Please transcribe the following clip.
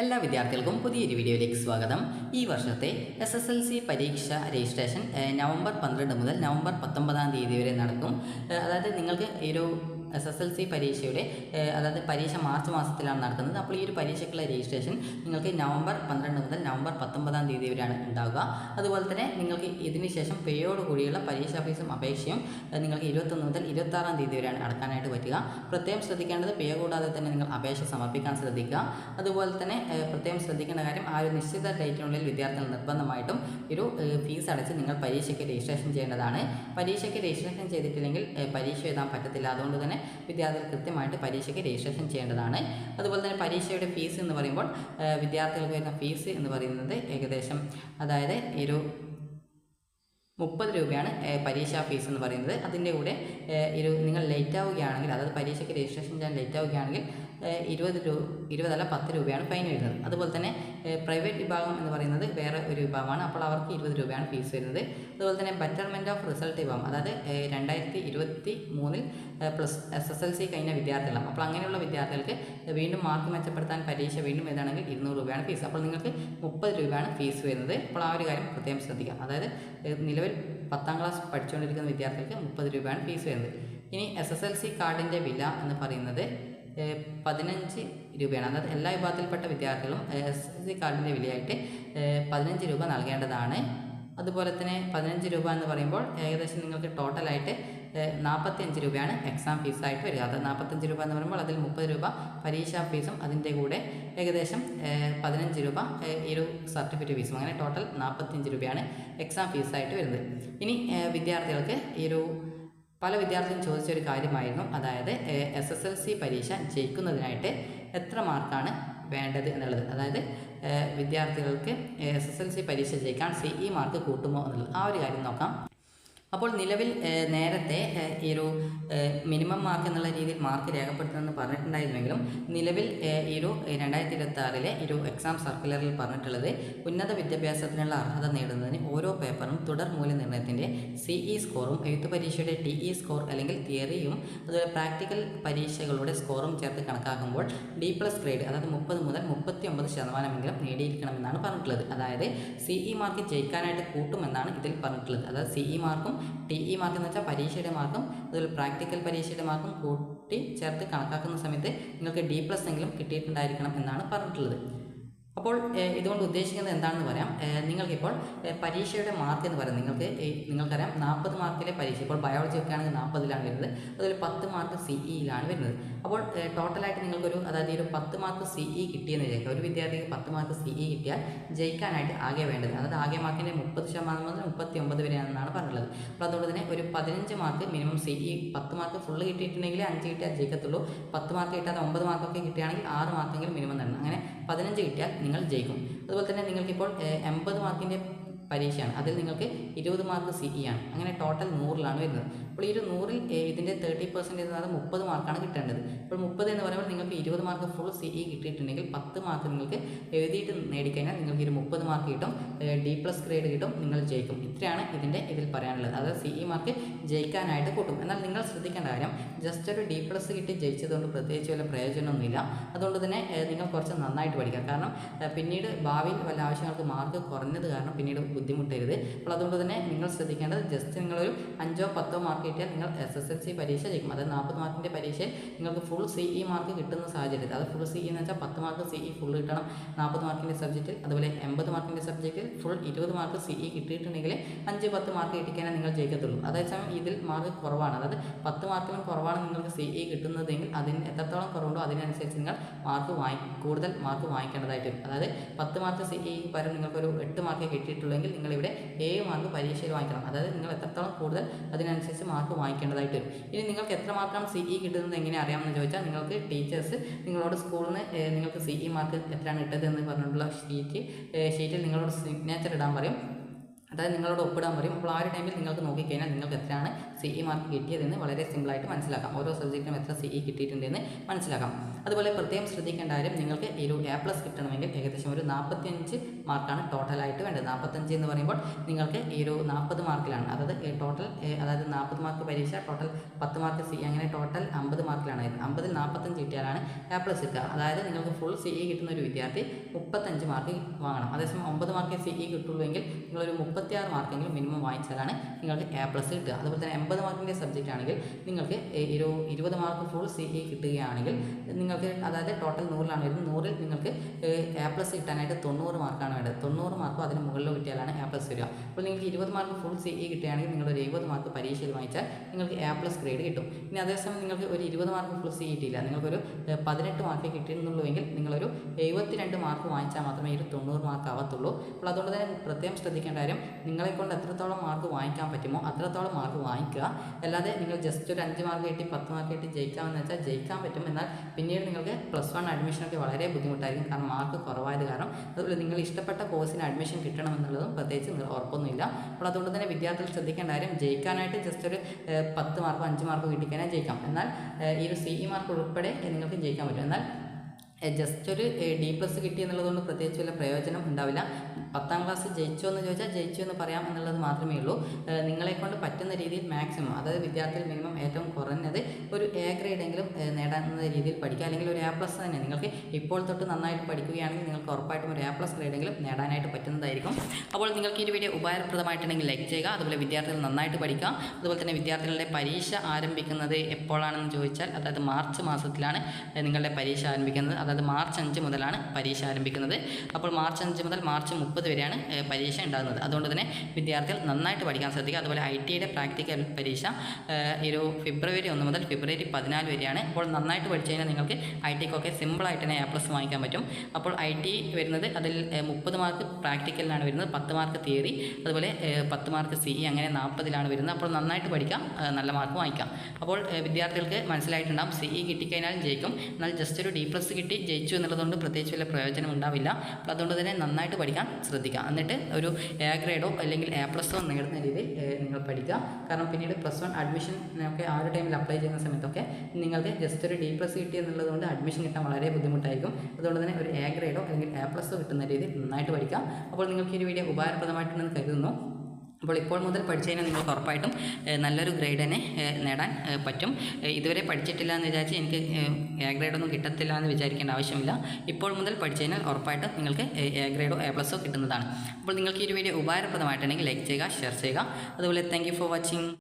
എല്ലാ വിദ്യാർത്ഥികൾക്കും പുതിയൊരു വീഡിയോയിലേക്ക് സ്വാഗതം. ഈ വർഷത്തെ എസ് എസ് എൽ സി പരീക്ഷ രജിസ്ട്രേഷൻ നവംബർ പന്ത്രണ്ട് മുതൽ നവംബർ പത്തൊമ്പതാം തീയതി വരെ നടക്കും. അതായത് നിങ്ങൾക്ക് ഒരു എസ് എസ് എൽ സി പരീക്ഷയുടെ അതായത് പരീക്ഷ മാർച്ച് മാസത്തിലാണ് നടക്കുന്നത്. അപ്പോൾ ഈ ഒരു പരീക്ഷയ്ക്കുള്ള രജിസ്ട്രേഷൻ നിങ്ങൾക്ക് നവംബർ പന്ത്രണ്ട് മുതൽ നവംബർ പത്തൊമ്പതാം തീയതി വരെയാണ് ഉണ്ടാവുക. അതുപോലെ തന്നെ നിങ്ങൾക്ക് ഇതിന് ശേഷം പേയോട് കൂടിയുള്ള പരീക്ഷാ ഫീസും അപേക്ഷയും നിങ്ങൾക്ക് ഇരുപത്തൊന്ന് മുതൽ ഇരുപത്താറാം തീയതി വരെയാണ് അടക്കാനായിട്ട് പറ്റുക. പ്രത്യേകം ശ്രദ്ധിക്കേണ്ടത് പേ കൂടാതെ തന്നെ നിങ്ങൾ അപേക്ഷ സമർപ്പിക്കാൻ ശ്രദ്ധിക്കുക. അതുപോലെ തന്നെ പ്രത്യേകം ശ്രദ്ധിക്കേണ്ട കാര്യം ആ ഒരു നിശ്ചിത ഡേറ്റിനുള്ളിൽ വിദ്യാർത്ഥികൾ നിർബന്ധമായിട്ടും ഒരു ഫീസ് അടച്ച് നിങ്ങൾ പരീക്ഷയ്ക്ക് രജിസ്ട്രേഷൻ ചെയ്യേണ്ടതാണ്. പരീക്ഷയ്ക്ക് രജിസ്ട്രേഷൻ ചെയ്തിട്ടില്ലെങ്കിൽ പരീക്ഷ എഴുതാൻ പറ്റത്തില്ല. അതുകൊണ്ട് തന്നെ വിദ്യാർത്ഥികൾ കൃത്യമായിട്ട് പരീക്ഷയ്ക്ക് രജിസ്ട്രേഷൻ ചെയ്യേണ്ടതാണ്. അതുപോലെ തന്നെ പരീക്ഷയുടെ ഫീസ് എന്ന് പറയുമ്പോൾ വിദ്യാർത്ഥികൾക്ക് വരുന്ന ഫീസ് എന്ന് പറയുന്നത് ഏകദേശം അതായത് ഒരു മുപ്പത് രൂപയാണ് പരീക്ഷാ ഫീസ് എന്ന് പറയുന്നത്. അതിന്റെ കൂടെ ഒരു നിങ്ങൾ ലേറ്റ് ആവുകയാണെങ്കിൽ അതായത് പരീക്ഷയ്ക്ക് രജിസ്ട്രേഷൻ ചെയ്യാൻ ലേറ്റ് ആവുകയാണെങ്കിൽ ഇരുപത് രൂപ ഇരുപതല്ല പത്ത് രൂപയാണ് ഫൈൻ വരുന്നത്. അതുപോലെ തന്നെ പ്രൈവറ്റ് വിഭാഗം എന്ന് പറയുന്നത് വേറെ ഒരു വിഭാഗമാണ്. അപ്പോൾ അവർക്ക് ഇരുപത് രൂപയാണ് ഫീസ് വരുന്നത്. അതുപോലെ തന്നെ ബെറ്റർമെന്റ് ഓഫ് റിസൾട്ട് വിഭാഗം അതായത് രണ്ടായിരത്തി ഇരുപത്തി മൂന്നിൽ plus S S L C കഴിഞ്ഞ വിദ്യാർത്ഥികളാണ്. അപ്പോൾ അങ്ങനെയുള്ള വിദ്യാർത്ഥികൾക്ക് വീണ്ടും മാർക്ക് മെച്ചപ്പെടുത്താൻ പരീക്ഷ വീണ്ടും ഏതാണെങ്കിൽ ഇരുന്നൂറ് രൂപയാണ് ഫീസ് അപ്പോൾ നിങ്ങൾക്ക് മുപ്പത് രൂപയാണ് ഫീസ് വരുന്നത്. അപ്പോൾ ആ ഒരു കാര്യം പ്രത്യേകം ശ്രദ്ധിക്കുക. അതായത് നിലവിൽ പത്താം ക്ലാസ് പഠിച്ചുകൊണ്ടിരിക്കുന്ന വിദ്യാർത്ഥികൾക്ക് മുപ്പത് രൂപയാണ് ഫീസ് വരുന്നത്. ഇനി എസ് എസ് എൽ സി കാർഡിന്റെ വില എന്ന് പറയുന്നത് പതിനഞ്ച് രൂപയാണ്. അതായത് എല്ലാ വിഭാഗത്തിൽപ്പെട്ട വിദ്യാർത്ഥികളും എസ് എസ് സി കാർഡിന്റെ വിലയായിട്ട് പതിനഞ്ച് രൂപ നൽകേണ്ടതാണ്. അതുപോലെ തന്നെ പതിനഞ്ച് രൂപ എന്ന് പറയുമ്പോൾ ഏകദേശം നിങ്ങൾക്ക് ടോട്ടലായിട്ട് നാൽപ്പത്തിയഞ്ച് രൂപയാണ് എക്സാം ഫീസായിട്ട് വരിക. അത് നാൽപ്പത്തഞ്ച് രൂപ എന്ന് പറയുമ്പോൾ അതിൽ മുപ്പത് രൂപ പരീക്ഷാ ഫീസും അതിന്റെ കൂടെ ഏകദേശം പതിനഞ്ച് രൂപ ഈ ഒരു സർട്ടിഫിക്കറ്റ് ഫീസും അങ്ങനെ ടോട്ടൽ നാൽപ്പത്തിയഞ്ച് രൂപയാണ് എക്സാം ഫീസായിട്ട് വരുന്നത്. ഇനി വിദ്യാർത്ഥികൾക്ക് ഈ ഒരു പല വിദ്യാർത്ഥികളും ചോദിച്ച ഒരു കാര്യമായിരുന്നു. അതായത് എസ് എസ് എൽ സി പരീക്ഷ ജയിക്കുന്നതിനായിട്ട് എത്ര മാർക്കാണ് വേണ്ടത് എന്നുള്ളത്. അതായത് വിദ്യാർത്ഥികൾക്ക് എസ് എസ് എൽ സി പരീക്ഷ ജയിക്കാൻ സി ഇ മാർക്ക് കൂട്ടുമോ എന്നുള്ളത്. ആ ഒരു കാര്യം നോക്കാം. അപ്പോൾ നിലവിൽ നേരത്തെ ഈ ഒരു മിനിമം മാർക്ക് എന്നുള്ള രീതിയിൽ മാർക്ക് രേഖപ്പെടുത്തണമെന്ന് പറഞ്ഞിട്ടുണ്ടായിരുന്നെങ്കിലും നിലവിൽ ഈ ഒരു രണ്ടായിരത്തി ഇരുപത്തി ആറിലെ ഒരു എക്സാം സർക്കുലറിൽ പറഞ്ഞിട്ടുള്ളത് ഉന്നത വിദ്യാഭ്യാസത്തിനുള്ള അർഹത നേടുന്നതിന് ഓരോ പേപ്പറും തുടർ മൂല്യനിർണയത്തിന്റെ സി ഇ സ്കോറും എഴുത്തു പരീക്ഷയുടെ ടി ഇ സ്കോർ അല്ലെങ്കിൽ തിയറിയും അതുപോലെ പ്രാക്ടിക്കൽ പരീക്ഷകളുടെ സ്കോറും ചേർത്ത് കണക്കാക്കുമ്പോൾ ഡി പ്ലസ് ഗ്രേഡ് അതായത് മുപ്പത് മുതൽ മുപ്പത്തി ഒമ്പത് ശതമാനമെങ്കിലും നേടിയിരിക്കണമെന്നാണ് പറഞ്ഞിട്ടുള്ളത്. അതായത് സി ഇ മാർക്ക് ജയിക്കാനായിട്ട് കൂട്ടുമെന്നാണ് ഇതിൽ പറഞ്ഞിട്ടുള്ളത്. അതായത് സി ഇ മാർക്കും ടി ഇ മാർക്ക് എന്ന് വെച്ചാൽ പരീക്ഷയുടെ മാർക്കും അതുപോലെ പ്രാക്ടിക്കൽ പരീക്ഷയുടെ മാർക്കും കൂട്ടി ചേർത്ത് കണക്കാക്കുന്ന സമയത്ത് നിങ്ങൾക്ക് ഡി പ്ലസ് എങ്കിലും കിട്ടിയിട്ടുണ്ടായിരിക്കണം എന്നാണ് പറഞ്ഞിട്ടുള്ളത്. അപ്പോൾ ഇതുകൊണ്ട് ഉദ്ദേശിക്കുന്നത് എന്താണെന്ന് പറയാം. നിങ്ങൾക്കിപ്പോൾ പരീക്ഷയുടെ മാർക്ക് എന്ന് പറയുന്നത് നിങ്ങൾക്ക് നിങ്ങൾക്കറിയാം നാൽപ്പത് മാർക്കിലെ പരീക്ഷ. ഇപ്പോൾ ബയോളജി ഒക്കെ ആണെങ്കിൽ നാൽപ്പതിലാണ് വരുന്നത്. അതുപോലെ പത്ത് മാർക്ക് സി ഇയിലാണ് വരുന്നത്. അപ്പോൾ ടോട്ടലായിട്ട് നിങ്ങൾക്കൊരു അതായത് ഒരു പത്ത് മാർക്ക് സി ഇ കിട്ടിയെന്ന് വിചാരിക്കുക. ഒരു വിദ്യാർത്ഥിക്ക് പത്ത് മാർക്ക് സി ഇ കിട്ടിയാൽ ജയിക്കാനായിട്ട് ആകെ വേണ്ടത്. അതായത് ആകെ മാർക്കിന്റെ മുപ്പത് ശതമാനം മുതൽ മുപ്പത്തി ഒമ്പത് പറഞ്ഞിട്ടുള്ളത് അപ്പോൾ അതുകൊണ്ട് തന്നെ ഒരു പതിനഞ്ച് മാർക്ക് മിനിമം സി ഈ പത്ത് മാർക്ക് ഫുള്ള് കിട്ടിയിട്ടുണ്ടെങ്കിൽ അഞ്ച് കിട്ടിയാൽ ജയിക്കത്തുള്ളൂ. പത്ത് മാർക്ക് കിട്ടാതെ ഒമ്പത് മാർക്കൊക്കെ കിട്ടുകയാണെങ്കിൽ ആറ് മാർക്കെങ്കിലും മിനിമം തരണം അങ്ങനെ പതിനഞ്ച് കിട്ടിയാൽ നിങ്ങൾ ജയിക്കും. അതുപോലെ തന്നെ നിങ്ങൾക്കിപ്പോൾ എൺപത് മാർക്കിന്റെ പരീക്ഷയാണ്. അതിൽ നിങ്ങൾക്ക് ഇരുപത് മാർക്ക് സി ഇ ആണ്. അങ്ങനെ ടോട്ടൽ നൂറിലാണ് വരുന്നത്. അപ്പോൾ ഈ ഒരു നൂറിൽ ഇതിന്റെ തേർട്ടി പെർസെന്റേജ് പറയുന്നത് മുപ്പത് മാർക്കാണ് കിട്ടേണ്ടത്. അപ്പോൾ മുപ്പത് എന്ന് പറയുമ്പോൾ നിങ്ങൾക്ക് ഇരുപത് മാർക്ക് ഫുൾ സി ഇ കിട്ടിയിട്ടുണ്ടെങ്കിൽ പത്ത് മാർക്ക് നിങ്ങൾക്ക് എഴുതിയിട്ട് നേടിക്കഴിഞ്ഞാൽ നിങ്ങൾക്ക് ഒരു മുപ്പത് മാർക്ക് കിട്ടും. ഡി പ്ലസ് ഗ്രേഡ് കിട്ടും. നിങ്ങൾ ജയിക്കും. ഇത്രയാണ് ഇതിന്റെ ഇതിൽ പറയാനുള്ളത്. അതായത് സി ഇ മാർക്ക് ജയിക്കാനായിട്ട് കൂട്ടും. എന്നാൽ നിങ്ങൾ ശ്രദ്ധിക്കേണ്ട കാര്യം ജസ്റ്റ് ഒരു ഡി പ്ലസ് കിട്ടി ജയിച്ചതുകൊണ്ട് പ്രത്യേകിച്ച് വല്ല പ്രയോജനമൊന്നുമില്ല. അതുകൊണ്ട് തന്നെ നിങ്ങൾ കുറച്ച് നന്നായിട്ട് പഠിക്കാം കാരണം പിന്നീട് ഭാവിയിൽ വല്ല ആവശ്യങ്ങൾക്ക് മാർക്ക് കുറഞ്ഞത് കാരണം പിന്നീട് ബുദ്ധിമുട്ടരുത്. അപ്പോൾ അതുകൊണ്ട് തന്നെ നിങ്ങൾ ശ്രദ്ധിക്കേണ്ടത് ജസ്റ്റ് നിങ്ങളൊരു അഞ്ചോ പത്തോ മാർക്ക് കിട്ടിയാൽ നിങ്ങൾ എസ് എസ് എൽ സി പരീക്ഷ ജയിക്കും. അതായത് നാൽപ്പത് മാർക്കിന്റെ പരീക്ഷയിൽ നിങ്ങൾക്ക് ഫുൾ സി ഇ മാർക്ക് കിട്ടുന്ന സാഹചര്യം അത് ഫുൾ സി ഇ എന്ന് വെച്ചാൽ പത്ത് മാർക്ക് സി ഇ ഫുൾ കിട്ടണം നാൽപ്പത് മാർക്കിന്റെ സബ്ജക്റ്റിൽ അതുപോലെ എൺപത് മാർക്കിന്റെ സബ്ജക്റ്റിൽ ഫുൾ ഇരുപത് മാർക്ക് സി ഇ കിട്ടിയിട്ടുണ്ടെങ്കിൽ അഞ്ച് പത്ത് മാർക്ക് കിട്ടിക്കാനേ നിങ്ങൾ ജയിക്കത്തുള്ളൂ. അതേസമയം ഇതിൽ മാർക്ക് കുറവാണ്. അതായത് പത്ത് മാർക്കിലും കുറവാണ് നിങ്ങൾക്ക് സി ഇ കിട്ടുന്നതെങ്കിൽ അതിന് എത്രത്തോളം കുറവുണ്ടോ അതിനനുസരിച്ച് നിങ്ങൾ മാർക്ക് വാങ്ങി കൂടുതൽ മാർക്ക് വാങ്ങിക്കേണ്ടതായിട്ട് അതായത് പത്ത് മാർക്ക് സി ഇ പകരം നിങ്ങൾക്കൊരു എട്ട് മാർക്ക് കിട്ടിയിട്ടുള്ളെങ്കിൽ നിങ്ങളിവിടെ എ മാർക്ക് പരീക്ഷയിൽ വാങ്ങിക്കണം. അതായത് നിങ്ങൾ എത്രത്തോളം കൂടുതൽ അതിനനുസരിച്ച് മാർക്ക് വാങ്ങിക്കേണ്ടതായിട്ട് വരും. ഇനി നിങ്ങൾക്ക് എത്ര മാർക്കാണ് സി ഇ കിട്ടുന്നത് എങ്ങനെ അറിയാമെന്ന് ചോദിച്ചാൽ നിങ്ങൾക്ക് ടീച്ചേഴ്സ് നിങ്ങളോട് സ്കൂളിൽ നിന്ന് നിങ്ങൾക്ക് സി ഇ മാർക്ക് എത്രയാണ് ഇട്ടതെന്ന് പറഞ്ഞിട്ടുള്ള ഷീറ്റ് ഷീറ്റിൽ നിങ്ങളോട് സിഗ്നേച്ചർ ഇടാൻ പറയും. അതായത് നിങ്ങളോട് ഒപ്പിടാൻ പറയും. അപ്പോൾ ആ ഒരു ടൈമിൽ നിങ്ങൾക്ക് നോക്കിക്കഴിഞ്ഞാൽ നിങ്ങൾക്ക് എത്രയാണ് സി ഇ മാർക്ക് കിട്ടിയതെന്ന് വളരെ സിമ്പിളായിട്ട് മനസ്സിലാക്കാം. ഓരോ സബ്ജക്റ്റിനും എത്ര സി ഇ കിട്ടിയിട്ടുണ്ടെന്ന് മനസ്സിലാക്കാം. അതുപോലെ പ്രത്യേകം ശ്രദ്ധിക്കേണ്ട കാര്യം നിങ്ങൾക്ക് ഒരു എ പ്ലസ് കിട്ടണമെങ്കിൽ ഏകദേശം ഒരു നാൽപ്പത്തിയഞ്ച് മാർക്കാണ് ടോട്ടലായിട്ട് വേണ്ടത്. നാൽപ്പത്തഞ്ച് എന്ന് പറയുമ്പോൾ നിങ്ങൾക്ക് ഈ ഒരു നാൽപ്പത് മാർക്കിലാണ് അതായത് ടോട്ടൽ അതായത് നാൽപ്പത് മാർക്ക് പരീക്ഷ ടോട്ടൽ പത്ത് മാർക്ക് സി അങ്ങനെ ടോട്ടൽ അമ്പത് മാർക്കിലാണ് അമ്പതിൽ നാൽപ്പത്തഞ്ച് കിട്ടിയാലാണ് എ പ്ലസ് കിട്ടുക. അതായത് നിങ്ങൾക്ക് ഫുൾ സി ഇ കിട്ടുന്ന ഒരു വിദ്യാർത്ഥി മുപ്പത്തഞ്ച് മാർക്ക് വാങ്ങണം. അതേസമയം ഒമ്പത് മാർക്ക് സി ഇ കിട്ടുള്ളൂ എങ്കിൽ നിങ്ങളൊരു മുപ്പത്തിയാറ് മാർക്കെങ്കിലും മിനിമം വാങ്ങിച്ചാലാണ് നിങ്ങൾക്ക് എ പ്ലസ് കിട്ടുക. അതുപോലെ തന്നെ എൺപത് മാർക്കിന്റെ സബ്ജക്റ്റ് ആണെങ്കിൽ നിങ്ങൾക്ക് ഒരു ഇരുപത് മാർക്ക് ഫുൾ സി ഇ കിട്ടുകയാണെങ്കിൽ നിങ്ങൾക്ക് അതായത് ടോട്ടൽ നൂറിലാണ് വരുന്നത്. നൂറിൽ നിങ്ങൾക്ക് എ പ്ലസ് കിട്ടാനായിട്ട് തൊണ്ണൂറ് മാർക്കാണ് വേണ്ടത്. തൊണ്ണൂറ് മാർക്കും അതിന് മുകളിൽ കിട്ടിയാലാണ് എ പ്ലസ് വരിക. അപ്പോൾ നിങ്ങൾക്ക് ഇരുപത് മാർക്ക് ഫുൾ സി ഇ കിട്ടുകയാണെങ്കിൽ നിങ്ങൾ ഒരു എഴുപത് മാർക്ക് പരീക്ഷയിൽ വാങ്ങിച്ചാൽ നിങ്ങൾക്ക് എ പ്ലസ് ഗ്രേഡ് കിട്ടും. ഇനി അതേസമയം നിങ്ങൾക്ക് ഒരു ഇരുപത് മാർക്ക് ഫുൾ സി കിട്ടിയില്ല. നിങ്ങൾക്കൊരു പതിനെട്ട് മാർക്ക് കിട്ടിയിരുന്നുള്ളൂവെങ്കിൽ നിങ്ങളൊരു എഴുപത്തിരണ്ട് മാർക്ക് വാങ്ങിച്ചാൽ മാത്രമേ ഒരു തൊണ്ണൂറ് മാർക്ക് ആവത്തുള്ളൂ. അപ്പോൾ അതുകൊണ്ട് തന്നെ പ്രത്യേകം ശ്രദ്ധിക്കേണ്ട കാര്യം നിങ്ങളെ കൊണ്ട് എത്രത്തോളം മാർക്ക് വാങ്ങിക്കാൻ പറ്റുമോ അത്രത്തോളം മാർക്ക് വാങ്ങിക്കുക. അല്ലാതെ നിങ്ങൾ ജസ്റ്റ് ഒരു അഞ്ച് മാർക്ക് കിട്ടി പത്ത് മാർക്ക് കിട്ടി ജയിക്കാമെന്ന് വെച്ചാൽ ജയിക്കാൻ പറ്റും. എന്നാൽ പിന്നീട് നിങ്ങൾക്ക് പ്ലസ് വൺ അഡ്മിഷനൊക്കെ വളരെ ബുദ്ധിമുട്ടായിരിക്കും. കാരണം മാർക്ക് കുറവായത് കാരണം അതുപോലെ നിങ്ങൾ ഇഷ്ടപ്പെട്ട കോഴ്സിന് അഡ്മിഷൻ കിട്ടണമെന്നുള്ളതും പ്രത്യേകിച്ച് നിങ്ങൾ ഉറപ്പൊന്നുമില്ല. അപ്പോൾ അതുകൊണ്ട് തന്നെ വിദ്യാർത്ഥികൾ ശ്രദ്ധിക്കേണ്ട കാര്യം ജയിക്കാനായിട്ട് ജസ്റ്റ് ഒരു പത്ത് മാർക്കോ അഞ്ച് മാർക്കോ കിട്ടിക്കാനേ ജയിക്കാം. എന്നാൽ ഈ ഒരു സി ഇ മാർക്ക് ഉൾപ്പെടെ നിങ്ങൾക്ക് ജയിക്കാൻ പറ്റും. എന്നാൽ ജസ്റ്റ് ഒരു ഡി പ്ലസ് കിട്ടി എന്നുള്ളതുകൊണ്ട് പ്രത്യേകിച്ച് വല്ല പ്രയോജനം ഉണ്ടാവില്ല. പത്താം ക്ലാസ് ജയിച്ചോ എന്ന് ചോദിച്ചാൽ ജയിച്ചു എന്ന് പറയാം എന്നുള്ളത് മാത്രമേ ഉള്ളൂ. നിങ്ങളെക്കൊണ്ട് നിങ്ങളെ കൊണ്ട് പറ്റുന്ന രീതിയിൽ മാക്സിമം അതായത് വിദ്യാർത്ഥികൾ മിനിമം ഏറ്റവും കുറഞ്ഞത് ഒരു എ ഗ്രേഡെങ്കിലും നേടാവുന്ന രീതിയിൽ പഠിക്കുക. അല്ലെങ്കിൽ ഒരു എ പ്ലസ് തന്നെ. നിങ്ങൾക്ക് ഇപ്പോൾ തൊട്ട് നന്നായിട്ട് പഠിക്കുകയാണെങ്കിൽ നിങ്ങൾക്ക് ഉറപ്പായിട്ടും ഒരു എ പ്ലസ് ഗ്രേഡെങ്കിലും നേടാനായിട്ട് പറ്റുന്നതായിരിക്കും. അപ്പോൾ നിങ്ങൾക്ക് ഈ വീഡിയോ ഉപകാരപ്രദമായിട്ടുണ്ടെങ്കിൽ ലൈക്ക് ചെയ്യുക. അതുപോലെ വിദ്യാർത്ഥികൾ നന്നായിട്ട് പഠിക്കുക. അതുപോലെ തന്നെ വിദ്യാർത്ഥികളുടെ പരീക്ഷ ആരംഭിക്കുന്നത് എപ്പോഴാണെന്ന് ചോദിച്ചാൽ അതായത് മാർച്ച് മാസത്തിലാണ് നിങ്ങളുടെ പരീക്ഷ ആരംഭിക്കുന്നത്. അതായത് മാർച്ച് അഞ്ച് മുതലാണ് പരീക്ഷ ആരംഭിക്കുന്നത്. അപ്പോൾ മാർച്ച് അഞ്ച് മുതൽ മാർച്ച് മുപ്പത് വരെയാണ് പരീക്ഷ ഉണ്ടാകുന്നത്. അതുകൊണ്ട് തന്നെ വിദ്യാർത്ഥികൾ നന്നായിട്ട് പഠിക്കാൻ ശ്രദ്ധിക്കുക. അതുപോലെ ഐ ടിയുടെ പ്രാക്ടിക്കൽ പരീക്ഷ ഒരു ഫെബ്രുവരി ഒന്ന് മുതൽ ഫെബ്രുവരി പതിനാല് വരെയാണ്. അപ്പോൾ നന്നായിട്ട് പഠിച്ചു കഴിഞ്ഞാൽ നിങ്ങൾക്ക് ഐ ടിക്കൊക്കെ സിമ്പിളായിട്ട് തന്നെ എ പ്ലസ് വാങ്ങിക്കാൻ പറ്റും. അപ്പോൾ ഐ ടി വരുന്നത് അതിൽ മുപ്പത് മാർക്ക് പ്രാക്ടിക്കലിനാണ് വരുന്നത് പത്ത് മാർക്ക് തിയറി അതുപോലെ പത്ത് മാർക്ക് സി ഇ അങ്ങനെ നാൽപ്പതിലാണ് വരുന്നത്. അപ്പോൾ നന്നായിട്ട് പഠിക്കാം നല്ല മാർക്ക് വാങ്ങിക്കാം. അപ്പോൾ വിദ്യാർത്ഥികൾക്ക് മനസ്സിലായിട്ടുണ്ടാകും സി ഇ കിട്ടിക്കഴിഞ്ഞാൽ ജയിക്കും. എന്നാൽ ജസ്റ്റ് ഒരു ഡി പ്ലസ് കിട്ടി ജയിച്ചു എന്നുള്ളതുകൊണ്ട് പ്രത്യേകിച്ച് വല്ല പ്രയോജനം ഉണ്ടാവില്ല. അപ്പോൾ അതുകൊണ്ട് തന്നെ നന്നായിട്ട് പഠിക്കാൻ എന്നിട്ട് ഒരു എ ഗ്രേഡോ അല്ലെങ്കിൽ എ പ്ലസ് പ്ലസോ നേടുന്ന രീതിയിൽ നിങ്ങൾ പഠിക്കുക. കാരണം പിന്നീട് പ്ലസ് വൺ അഡ്മിഷൻ ഒക്കെ ആ ഒരു ടൈമിൽ അപ്ലൈ ചെയ്യുന്ന സമയത്തൊക്കെ നിങ്ങൾക്ക് ജസ്റ്റ് ഒരു ഡി പ്ലസ് കിട്ടി എന്നുള്ളതുകൊണ്ട് അഡ്മിഷൻ കിട്ടാൻ വളരെ ബുദ്ധിമുട്ടായിരിക്കും. അതുകൊണ്ട് തന്നെ ഒരു എ ഗ്രേഡോ അല്ലെങ്കിൽ എ പ്ലസോ കിട്ടുന്ന രീതിയിൽ നന്നായിട്ട് പഠിക്കുക. അപ്പോൾ നിങ്ങൾക്ക് ഈ വീഡിയോ ഉപകാരപ്രദമായിട്ടുണ്ടെന്ന് കരുതുന്നു. അപ്പോൾ ഇപ്പോൾ മുതൽ പഠിച്ചു കഴിഞ്ഞാൽ നിങ്ങൾക്ക് ഉറപ്പായിട്ടും നല്ലൊരു ഗ്രേഡ് തന്നെ നേടാൻ പറ്റും. ഇതുവരെ പഠിച്ചിട്ടില്ല എന്ന് വിചാരിച്ച് എനിക്ക് എ ഗ്രേഡൊന്നും കിട്ടത്തില്ല എന്ന് വിചാരിക്കേണ്ട ആവശ്യമില്ല. ഇപ്പോൾ മുതൽ പഠിച്ചു കഴിഞ്ഞാൽ ഉറപ്പായിട്ടും നിങ്ങൾക്ക് എ ഗ്രേഡോ എ പ്ലസോ കിട്ടുന്നതാണ്. അപ്പോൾ നിങ്ങൾക്ക് ഈ ഒരു വീഡിയോ ഉപകാരപ്രദമായിട്ടുണ്ടെങ്കിൽ ലൈക്ക് ചെയ്യുക ഷെയർ ചെയ്യുക. അതുപോലെ താങ്ക് ഫോർ വാച്ചിങ്